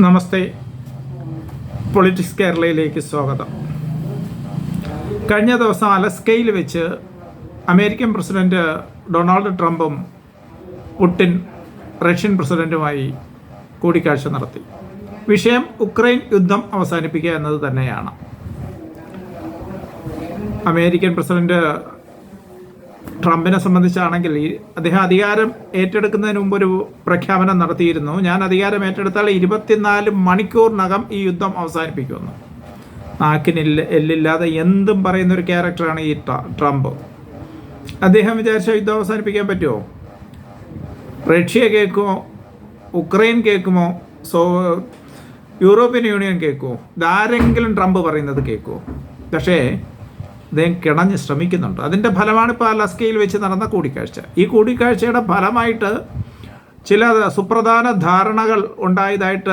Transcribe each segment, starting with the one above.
നമസ്തേ. Politics കേരളയിലേക്ക് സ്വാഗതം. കഴിഞ്ഞ ദിവസം അലസ്കയിൽ വെച്ച് അമേരിക്കൻ പ്രസിഡന്റ് ഡൊണാൾഡ് ട്രംപും പുടിൻ റഷ്യൻ പ്രസിഡന്റുമായി കൂടിക്കാഴ്ച നടത്തി. വിഷയം ഉക്രൈൻ യുദ്ധം അവസാനിപ്പിക്കുക എന്നത് തന്നെയാണ്. അമേരിക്കൻ പ്രസിഡന്റ് ട്രംപിനെ സംബന്ധിച്ചാണെങ്കിൽ അദ്ദേഹം അധികാരം ഏറ്റെടുക്കുന്നതിന് മുമ്പ് ഒരു പ്രഖ്യാപനം നടത്തിയിരുന്നു. ഞാൻ അധികാരം ഏറ്റെടുത്താൽ ഇരുപത്തിനാല് മണിക്കൂറിനകം ഈ യുദ്ധം അവസാനിപ്പിക്കുമെന്ന്. നാക്കിനില്ല എല്ലില്ലാതെ എന്തും പറയുന്ന ഒരു ക്യാരക്ടറാണ് ഈ ട്രംപ്. അദ്ദേഹം വിചാരിച്ച യുദ്ധം അവസാനിപ്പിക്കാൻ പറ്റുമോ? റഷ്യ കേൾക്കുമോ? ഉക്രൈൻ കേൾക്കുമോ? സോ യൂറോപ്യൻ യൂണിയൻ കേൾക്കുമോ? ഇതാരെങ്കിലും ട്രംപ് പറയുന്നത് കേൾക്കുമോ? പക്ഷേ അദ്ദേഹം കിണഞ്ഞ് ശ്രമിക്കുന്നുണ്ട്. അതിന്റെ ഫലമാണ് ഇപ്പോൾ അലസ്കയിൽ വെച്ച് നടന്ന കൂടിക്കാഴ്ച. ഈ കൂടിക്കാഴ്ചയുടെ ഫലമായിട്ട് ചില സുപ്രധാന ധാരണകൾ ഉണ്ടായതായിട്ട്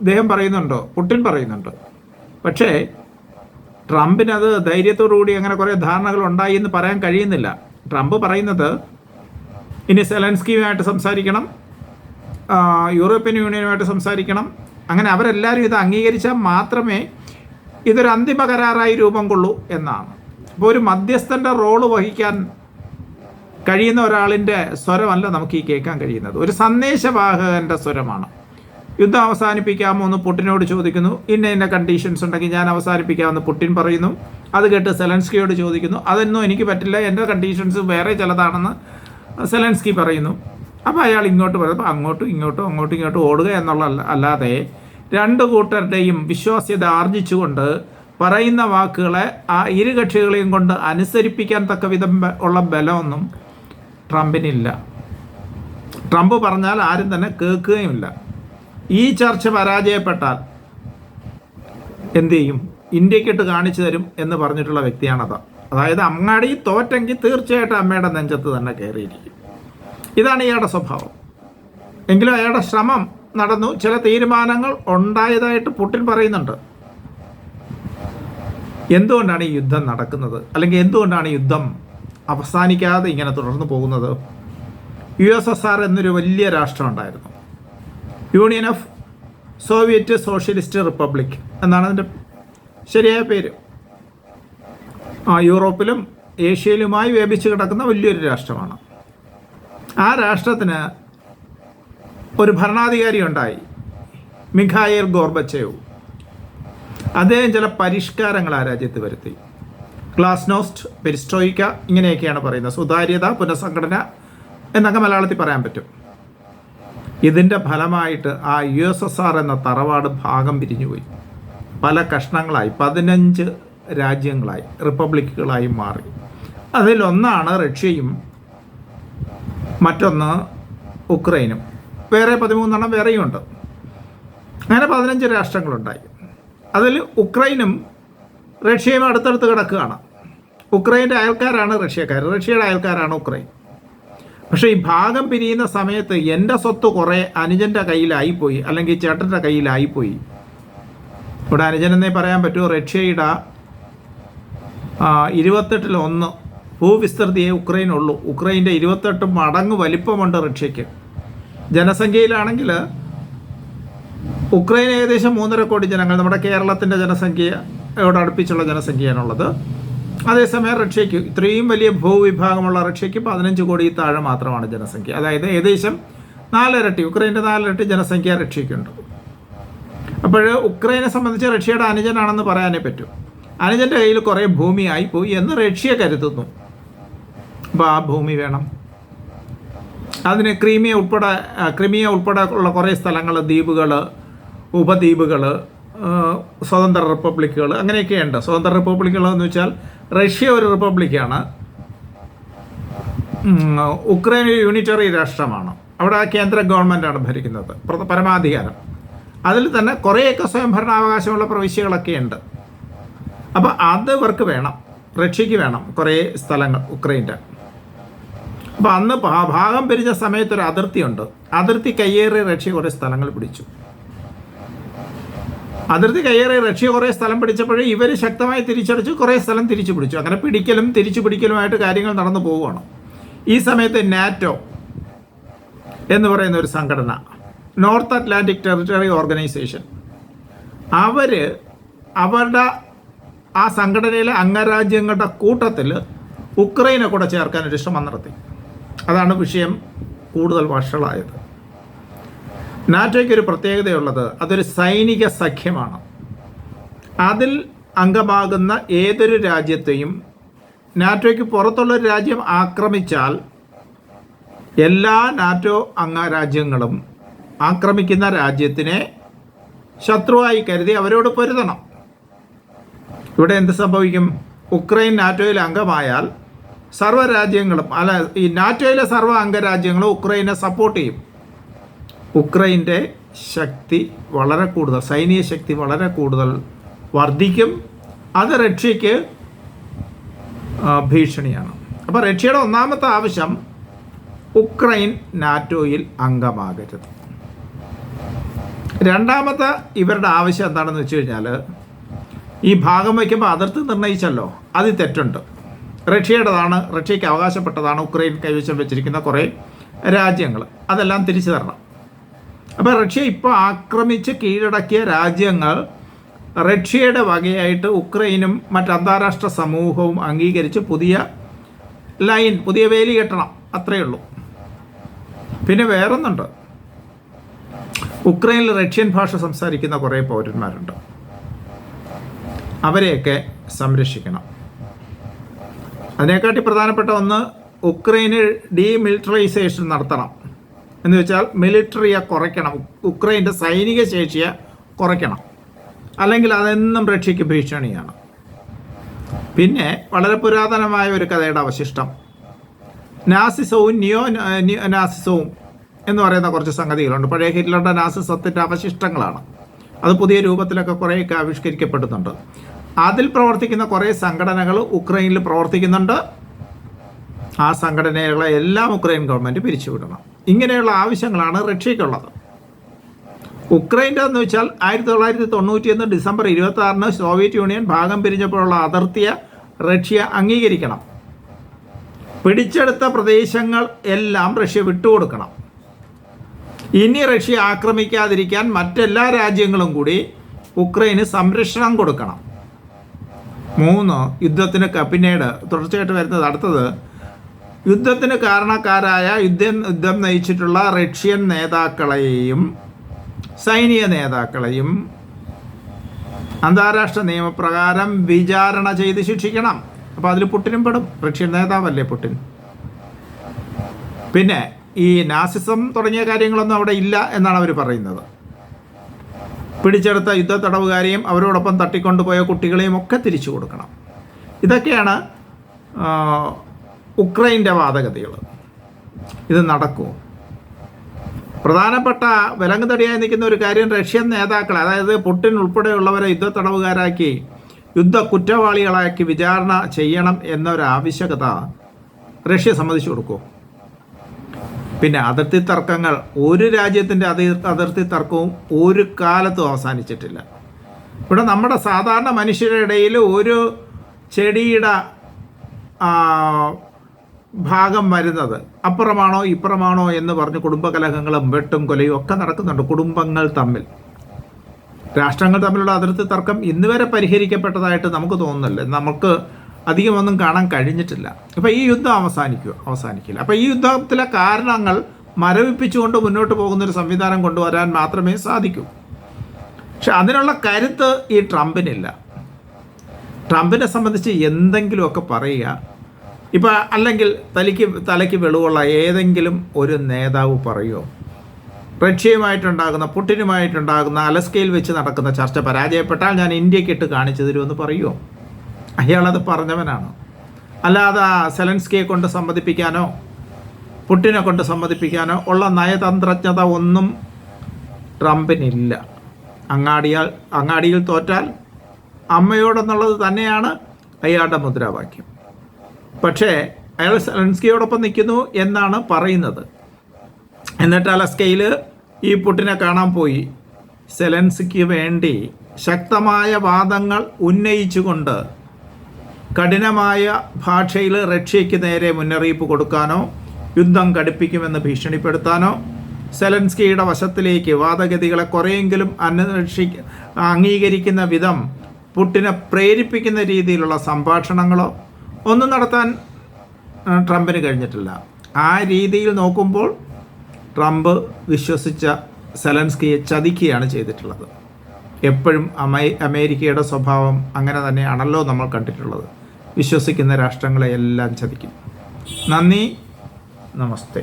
അദ്ദേഹം പറയുന്നുണ്ടോ. പുട്ടിൻ പറയുന്നുണ്ട്. പക്ഷേ ട്രംപിനത് ധൈര്യത്തോടു കൂടി അങ്ങനെ കുറേ ധാരണകൾ ഉണ്ടായി എന്ന് പറയാൻ കഴിയുന്നില്ല. ട്രംപ് പറയുന്നത് ഇനി സെലൻസ്കിയുമായിട്ട് സംസാരിക്കണം യൂറോപ്യൻ യൂണിയനുമായിട്ട് സംസാരിക്കണം. അങ്ങനെ അവരെല്ലാവരും ഇത് അംഗീകരിച്ചാൽ മാത്രമേ ഇതൊരു അന്തിമ കരാറായി രൂപം കൊള്ളൂ എന്നാണ്. അപ്പോൾ ഒരു മധ്യസ്ഥന്റെ റോൾ വഹിക്കാൻ കഴിയുന്ന ഒരാളിന്റെ സ്വരമല്ല നമുക്ക് ഈ കേൾക്കാൻ കഴിയുന്നത്. ഒരു സന്ദേശവാഹകന്റെ സ്വരമാണ്. യുദ്ധം അവസാനിപ്പിക്കാമോ എന്ന് പുട്ടിനോട് ചോദിക്കുന്നു. ഇന്ന ഇന്ന കണ്ടീഷൻസ് ഉണ്ടെങ്കിൽ ഞാൻ അവസാനിപ്പിക്കാമെന്ന് പുട്ടിൻ പറയുന്നു. അത് കേട്ട് സെലൻസ്കിയോട് ചോദിക്കുന്നു. അതൊന്നും എനിക്ക് പറ്റില്ല. എന്റെ കണ്ടീഷൻസ് വേറെ ചിലതാണെന്ന് സെലൻസ്കി പറയുന്നു. അപ്പോൾ അയാൾ ഇങ്ങോട്ട് പറയുമ്പോൾ അങ്ങോട്ടും ഇങ്ങോട്ടും അങ്ങോട്ടും ഇങ്ങോട്ടും ഓടുക എന്നുള്ള അല്ലാതെ രണ്ട് കൂട്ടരുടെയും വിശ്വാസ്യത ആർജിച്ചുകൊണ്ട് പറയുന്ന വാക്കുകളെ ആ ഇരു കക്ഷികളെയും കൊണ്ട് അനുസരിപ്പിക്കാൻ തക്ക വിധം ഉള്ള ബലമൊന്നും ട്രംപിനില്ല. ട്രംപ് പറഞ്ഞാൽ ആരും തന്നെ കേൾക്കുകയുമില്ല. ഈ ചർച്ച പരാജയപ്പെട്ടാൽ എന്ത് ചെയ്യും? ഇന്ത്യക്കിട്ട് കാണിച്ചു തരും എന്ന് പറഞ്ഞിട്ടുള്ള വ്യക്തിയാണത്. അതായത് അങ്ങാടി തോറ്റെങ്കിൽ തീർച്ചയായിട്ടും അമ്മയുടെ നെഞ്ചത്ത് തന്നെ കയറിയിരിക്കും. ഇതാണ് ഇയാളുടെ സ്വഭാവം. എങ്കിലും അയാളുടെ ശ്രമം നടന്നു. ചില തീരുമാനങ്ങൾ ഉണ്ടായതായിട്ട് പുട്ടിൻ പറയുന്നുണ്ട്. എന്തുകൊണ്ടാണ് ഈ യുദ്ധം നടക്കുന്നത്? അല്ലെങ്കിൽ എന്തുകൊണ്ടാണ് യുദ്ധം അവസാനിക്കാതെ ഇങ്ങനെ തുടർന്നു പോകുന്നത്? യു എസ് എസ് ആർ എന്നൊരു വലിയ രാഷ്ട്രം ഉണ്ടായിരുന്നു. Union of Soviet Socialist Republic എന്നാണ് അതിന്റെ ശരിയായ പേര്. ആ യൂറോപ്പിലും ഏഷ്യയിലുമായി വ്യാപിച്ചു കിടക്കുന്ന വലിയൊരു രാഷ്ട്രമാണ്. ആ രാഷ്ട്രത്തിന് ഒരു ഭരണാധികാരി ഉണ്ടായി. Mikhail Gorbachev. അദ്ദേഹം ചില പരിഷ്കാരങ്ങൾ ആ രാജ്യത്ത് വരുത്തി. ഗ്ലാസ്നോസ്റ്റ് പെരിസ്ട്രോയിക്ക ഇങ്ങനെയൊക്കെയാണ് പറയുന്നത്. സുതാര്യത പുനഃസംഘടന എന്നൊക്കെ മലയാളത്തിൽ പറയാൻ പറ്റും. ഇതിന്റെ ഫലമായിട്ട് ആ യു എസ് എസ് ആർ എന്ന തറവാട് ഭാഗം പിരിഞ്ഞുപോയി. പല കഷ്ണങ്ങളായി പതിനഞ്ച് രാജ്യങ്ങളായി റിപ്പബ്ലിക്കുകളായി മാറി. അതിലൊന്നാണ് റഷ്യയും മറ്റൊന്ന് ഉക്രൈനും. വേറെ പതിമൂന്നെണ്ണം വേറെയും ഉണ്ട്. അങ്ങനെ പതിനഞ്ച് രാഷ്ട്രങ്ങളുണ്ടായി. അതിൽ ഉക്രൈനും റഷ്യയും അടുത്തടുത്ത് കിടക്കുകയാണ്. ഉക്രൈന്റെ അയൽക്കാരാണ് റഷ്യക്കാർ റഷ്യയുടെ അയൽക്കാരാണ് ഉക്രൈൻ. പക്ഷേ ഈ ഭാഗം പിരിയുന്ന സമയത്ത് എന്റെ സ്വത്ത് കുറേ അനുജന്റെ കയ്യിലായിപ്പോയി അല്ലെങ്കിൽ ചേട്ടന്റെ കയ്യിലായിപ്പോയി ഇവിടെ അനുജനെന്നേ പറയാൻ പറ്റുമോ റഷ്യയുടെ ഇരുപത്തെട്ടിലൊന്ന് ഭൂവിസ്തൃതിയെ ഉക്രൈനുള്ളൂ. ഉക്രൈന്റെ ഇരുപത്തെട്ട് മടങ്ങ് വലിപ്പമുണ്ട് റഷ്യക്ക് ജനസംഖ്യയിലാണെങ്കിൽ ഉക്രൈൻ ഏകദേശം മൂന്നര കോടി ജനങ്ങൾ നമ്മുടെ കേരളത്തിന്റെ ജനസംഖ്യയോട് അടുപ്പിച്ചുള്ള ജനസംഖ്യയാണുള്ളത്. അതേസമയം റഷ്യയ്ക്ക് ഇത്രയും വലിയ ഭൂവിഭാഗമുള്ള റഷ്യയ്ക്ക് പതിനഞ്ച് കോടി താഴെ മാത്രമാണ് ജനസംഖ്യ. അതായത് ഏകദേശം നാലിരട്ടി ഉക്രൈന്റെ നാലിരട്ടി ജനസംഖ്യ റഷ്യയ്ക്കുണ്ട്. അപ്പോൾ ഉക്രൈനെ സംബന്ധിച്ച് റഷ്യയുടെ അനുജനാണെന്ന് പറയാനേ പറ്റൂ. അനുജന്റെ കയ്യിൽ കുറേ ഭൂമിയായി പോയി എന്ന് റഷ്യ കരുതുന്നു. അപ്പോൾ ആ ഭൂമി വേണം. അതിന് ക്രീമിയ ഉൾപ്പെടെ ക്രിമിയ ഉൾപ്പെടെ ഉള്ള കുറേ സ്ഥലങ്ങൾ ദ്വീപുകൾ ഉപദ്വീപുകൾ സ്വതന്ത്ര റിപ്പബ്ലിക്കുകൾ അങ്ങനെയൊക്കെയുണ്ട് സ്വതന്ത്ര റിപ്പബ്ലിക്കുകൾ എന്ന് വെച്ചാൽ റഷ്യ ഒരു റിപ്പബ്ലിക്കാണ്. ഉക്രൈൻ ഒരു യൂണിറ്ററി രാഷ്ട്രമാണ്. അവിടെ കേന്ദ്ര ഗവൺമെന്റാണ് ഭരിക്കുന്നത്. പരമാധികാരം. അതിൽ തന്നെ കുറേയൊക്കെ സ്വയംഭരണാവകാശമുള്ള പ്രവിശ്യകളൊക്കെ ഉണ്ട്. അപ്പോൾ അത് ഇവർക്ക് വേണം. റഷ്യക്ക് വേണം കുറേ സ്ഥലങ്ങൾ ഉക്രൈന്റെ. അപ്പോൾ അന്ന് ഭാഗം പിരിഞ്ഞ സമയത്ത് ഒരു അതിർത്തിയുണ്ട്. അതിർത്തി കയ്യേറിയ റഷ്യ കുറേ സ്ഥലങ്ങൾ പിടിച്ചു. അതിർത്തി കയ്യേറിയ റഷ്യ കുറേ സ്ഥലം പിടിച്ചപ്പോഴേ ഇവർ ശക്തമായി തിരിച്ചടിച്ചു കുറേ സ്ഥലം തിരിച്ചു പിടിച്ചു. അങ്ങനെ പിടിക്കലും തിരിച്ചു പിടിക്കലുമായിട്ട് കാര്യങ്ങൾ നടന്നു പോവുകയാണ്. ഈ സമയത്ത് നാറ്റോ എന്ന് പറയുന്ന ഒരു സംഘടന നോർത്ത് അറ്റ്ലാന്റിക് ടെറിട്ടറി ഓർഗനൈസേഷൻ അവർ അവരുടെ ആ സംഘടനയിലെ അംഗരാജ്യങ്ങളുടെ കൂട്ടത്തിൽ ഉക്രൈനെ കൂടെ ചേർക്കാൻ ഒരു ശ്രമം നടത്തി. അതാണ് വിഷയം കൂടുതൽ വഷളായത്. നാറ്റോയ്ക്ക് ഒരു പ്രത്യേകതയുള്ളത് അതൊരു സൈനിക സഖ്യമാണ്. അതിൽ അംഗമാകുന്ന ഏതൊരു രാജ്യത്തെയും നാറ്റോയ്ക്ക് പുറത്തുള്ള ഒരു രാജ്യം ആക്രമിച്ചാൽ എല്ലാ നാറ്റോ അംഗരാജ്യങ്ങളും ആക്രമിക്കുന്ന രാജ്യത്തിനെ ശത്രുവായി കരുതി അവരോട് പൊരുതണം. ഇവിടെ എന്ത് സംഭവിക്കും? ഉക്രൈൻ നാറ്റോയിൽ അംഗമായാൽ സർവരാജ്യങ്ങളും അല്ല ഈ നാറ്റോയിലെ സർവ അംഗരാജ്യങ്ങളും ഉക്രൈനെ സപ്പോർട്ട് ചെയ്യും. ഉക്രൈന്റെ ശക്തി വളരെ കൂടുതൽ സൈനിക ശക്തി വളരെ കൂടുതൽ വർദ്ധിക്കും. അത് റഷ്യക്ക് ഭീഷണിയാണ്. അപ്പോൾ റഷ്യയുടെ ഒന്നാമത്തെ ആവശ്യം ഉക്രൈൻ നാറ്റോയിൽ അംഗമാകരുത്. രണ്ടാമത്തെ ഇവരുടെ ആവശ്യം എന്താണെന്ന് വെച്ച് കഴിഞ്ഞാൽ ഈ ഭാഗം വയ്ക്കുമ്പോൾ അതിർത്തി നിർണയിച്ചല്ലോ അതിൽ തെറ്റുണ്ട്. റഷ്യയുടേതാണ് റഷ്യയ്ക്ക് അവകാശപ്പെട്ടതാണ് ഉക്രൈൻ കൈവശം വെച്ചിരിക്കുന്ന കുറേ രാജ്യങ്ങൾ. അതെല്ലാം തിരിച്ചു തരണം. അപ്പോൾ റഷ്യ ഇപ്പോൾ ആക്രമിച്ച് കീഴടക്കിയ രാജ്യങ്ങൾ റഷ്യയുടെ വകയായിട്ട് ഉക്രൈനും മറ്റ് അന്താരാഷ്ട്ര സമൂഹവും അംഗീകരിച്ച് പുതിയ ലൈൻ പുതിയ വേലി കെട്ടണം. അത്രയേ ഉള്ളൂ. പിന്നെ വേറൊന്നുണ്ട്. ഉക്രൈനിൽ റഷ്യൻ ഭാഷ സംസാരിക്കുന്ന കുറേ പൗരന്മാരുണ്ട്. അവരെയൊക്കെ സംരക്ഷിക്കണം. അതിനെക്കാട്ടി പ്രധാനപ്പെട്ട ഒന്ന് ഉക്രൈനിൽ ഡീമിലിറ്ററൈസേഷൻ നടത്തണം. എന്ന് വെച്ചാൽ മിലിറ്ററിയെ കുറയ്ക്കണം. ഉക്രൈന്റെ സൈനിക ശേഷിയെ കുറയ്ക്കണം. അല്ലെങ്കിൽ അതെന്നും റഷ്യക്ക് ഭീഷണിയാണ്. പിന്നെ വളരെ പുരാതനമായ ഒരു കഥയുടെ അവശിഷ്ടം. നാസിസവും നിയോ- നാസിസവും എന്ന് പറയുന്ന കുറച്ച് സംഗതികളുണ്ട്. പഴയ ഹിറ്റ്ലറുടെ നാസിസത്തിന്റെ അവശിഷ്ടങ്ങളാണ്. അത് പുതിയ രൂപത്തിലൊക്കെ കുറേയൊക്കെ ആവിഷ്കരിക്കപ്പെടുന്നുണ്ട്. അതിൽ പ്രവർത്തിക്കുന്ന കുറേ സംഘടനകൾ ഉക്രൈനിൽ പ്രവർത്തിക്കുന്നുണ്ട്. ആ സംഘടനകളെ എല്ലാം ഉക്രൈൻ ഗവൺമെന്റ് പിരിച്ചുവിടണം. ഇങ്ങനെയുള്ള ആവശ്യങ്ങളാണ് റഷ്യക്കുള്ളത്. ഉക്രൈന്റെ എന്ന് വെച്ചാൽ ആയിരത്തി തൊള്ളായിരത്തി തൊണ്ണൂറ്റിയൊന്ന് ഡിസംബർ ഇരുപത്തി ആറിന് സോവിയറ്റ് യൂണിയൻ ഭാഗം പിരിഞ്ഞപ്പോഴുള്ള അതിർത്തിയെ റഷ്യ അംഗീകരിക്കണം. പിടിച്ചെടുത്ത പ്രദേശങ്ങൾ എല്ലാം റഷ്യ വിട്ടുകൊടുക്കണം. ഇനി റഷ്യ ആക്രമിക്കാതിരിക്കാൻ മറ്റെല്ലാ രാജ്യങ്ങളും കൂടി ഉക്രൈന് സംരക്ഷണം കൊടുക്കണം. മൂന്ന് യുദ്ധത്തിന് പിന്നീട് തുടർച്ചയായിട്ട് വരുന്നത് അടുത്തത്. യുദ്ധത്തിന് കാരണക്കാരായ യുദ്ധം യുദ്ധം നയിച്ചിട്ടുള്ള റഷ്യൻ നേതാക്കളെയും സൈനിക നേതാക്കളെയും അന്താരാഷ്ട്ര നിയമപ്രകാരം വിചാരണ ചെയ്ത് ശിക്ഷിക്കണം. അപ്പോൾ അതിൽ പുട്ടിനും പെടും. റഷ്യൻ നേതാവല്ലേ പുട്ടിൻ? പിന്നെ ഈ നാസിസം തുടങ്ങിയ കാര്യങ്ങളൊന്നും അവിടെ ഇല്ല എന്നാണ് അവർ പറയുന്നത്. പിടിച്ചെടുത്ത യുദ്ധ തടവുകാരെയും അവരോടൊപ്പം തട്ടിക്കൊണ്ടുപോയ കുട്ടികളെയും ഒക്കെ തിരിച്ചു കൊടുക്കണം. ഇതൊക്കെയാണ് ഉക്രൈന്റെ വാദഗതികൾ. ഇത് നടക്കുമോ പ്രധാനപ്പെട്ട വിലങ്ങ് തടിയായി നിൽക്കുന്ന ഒരു കാര്യം റഷ്യൻ നേതാക്കൾ അതായത് പുട്ടിൻ ഉൾപ്പെടെയുള്ളവരെ യുദ്ധ തടവുകാരാക്കി യുദ്ധ കുറ്റവാളികളാക്കി വിചാരണ ചെയ്യണം എന്നൊരു ആവശ്യകത റഷ്യ സമ്മതിച്ചു കൊടുക്കുമോ പിന്നെ അതിർത്തി തർക്കങ്ങൾ ഒരു രാജ്യത്തിന്റെ അതി അതിർത്തി തർക്കവും ഒരു കാലത്തും അവസാനിച്ചിട്ടില്ല. ഇവിടെ നമ്മുടെ സാധാരണ മനുഷ്യരുടെ ഇടയിൽ ഒരു ചെടിയുടെ ഭാഗം വരുന്നത് അപ്പുറമാണോ ഇപ്പുറമാണോ എന്ന് പറഞ്ഞ് കുടുംബകലഹങ്ങളും വെട്ടും കൊലയും ഒക്കെ നടക്കുന്നുണ്ട് കുടുംബങ്ങൾ തമ്മിൽ. രാഷ്ട്രങ്ങൾ തമ്മിലുള്ള അതിർത്തി തർക്കം ഇന്നുവരെ പരിഹരിക്കപ്പെട്ടതായിട്ട് നമുക്ക് തോന്നുന്നില്ല. നമുക്ക് അധികമൊന്നും കാണാൻ കഴിഞ്ഞിട്ടില്ല. അപ്പോൾ ഈ യുദ്ധം അവസാനിക്കുക അവസാനിക്കില്ല. അപ്പോൾ ഈ യുദ്ധത്തിലെ കാരണങ്ങൾ മരവിപ്പിച്ചുകൊണ്ട് മുന്നോട്ട് പോകുന്നൊരു സംവിധാനം കൊണ്ടുവരാൻ മാത്രമേ സാധിക്കൂ. പക്ഷെ അതിനുള്ള കരുത്ത് ഈ ട്രംപിനില്ല. ട്രംപിനെ സംബന്ധിച്ച് എന്തെങ്കിലുമൊക്കെ പറയുക. ഇപ്പം അല്ലെങ്കിൽ തലയ്ക്ക് തലയ്ക്ക് വെളിവുള്ള ഏതെങ്കിലും ഒരു നേതാവ് പറയുമോ റഷ്യയുമായിട്ടുണ്ടാകുന്ന പുട്ടിനുമായിട്ടുണ്ടാകുന്ന അലസ്കയിൽ വെച്ച് നടക്കുന്ന ചർച്ച പരാജയപ്പെട്ടാൽ ഞാൻ ഇന്ത്യക്കിട്ട് കാണിച്ചു തരുമെന്ന് പറയുമോ അയാളത് പറഞ്ഞവനാണ്. അല്ലാതെ സെലൻസ്കിയെ കൊണ്ട് സമ്മതിപ്പിക്കാനോ പുട്ടിനെ കൊണ്ട് സമ്മതിപ്പിക്കാനോ ഉള്ള നയതന്ത്രജ്ഞത ഒന്നും ട്രംപിനില്ല. അങ്ങാടിയാൽ അങ്ങാടിയിൽ തോറ്റാൽ അമ്മയോടെന്നുള്ളത് തന്നെയാണ് അയാളുടെ മുദ്രാവാക്യം. പക്ഷേ അയാൾ സെലൻസ്കിയോടൊപ്പം നിൽക്കുന്നു എന്നാണ് പറയുന്നത്. എന്നിട്ട് അലസ്കയിൽ ഈ പുട്ടിനെ കാണാൻ പോയി. സെലൻസിക്ക് വേണ്ടി ശക്തമായ വാദങ്ങൾ ഉന്നയിച്ചുകൊണ്ട് കഠിനമായ ഭാഷയിൽ റഷ്യയ്ക്ക് നേരെ മുന്നറിയിപ്പ് കൊടുക്കാനോ യുദ്ധം കടുപ്പിക്കുമെന്ന് ഭീഷണിപ്പെടുത്താനോ സെലൻസ്കിയുടെ വശത്തിലേക്ക് വാദഗതികളെ കുറേയെങ്കിലും അന്വേഷി അംഗീകരിക്കുന്ന വിധം പുട്ടിനെ പ്രേരിപ്പിക്കുന്ന രീതിയിലുള്ള സംഭാഷണങ്ങളോ ഒന്നും നടത്താൻ ട്രംപിന് കഴിഞ്ഞിട്ടില്ല. ആ രീതിയിൽ നോക്കുമ്പോൾ ട്രംപ് വിശ്വസിച്ച സെലൻസ്കിയെ ചതിക്കുകയാണ് ചെയ്തിട്ടുള്ളത്. എപ്പോഴും അമേ അമേരിക്കയുടെ സ്വഭാവം അങ്ങനെ തന്നെയാണല്ലോ നമ്മൾ കണ്ടിട്ടുള്ളത്. വിശ്വസിക്കുന്ന രാഷ്ട്രങ്ങളെ എല്ലാം ചതിക്കും. നന്ദി. നമസ്തേ.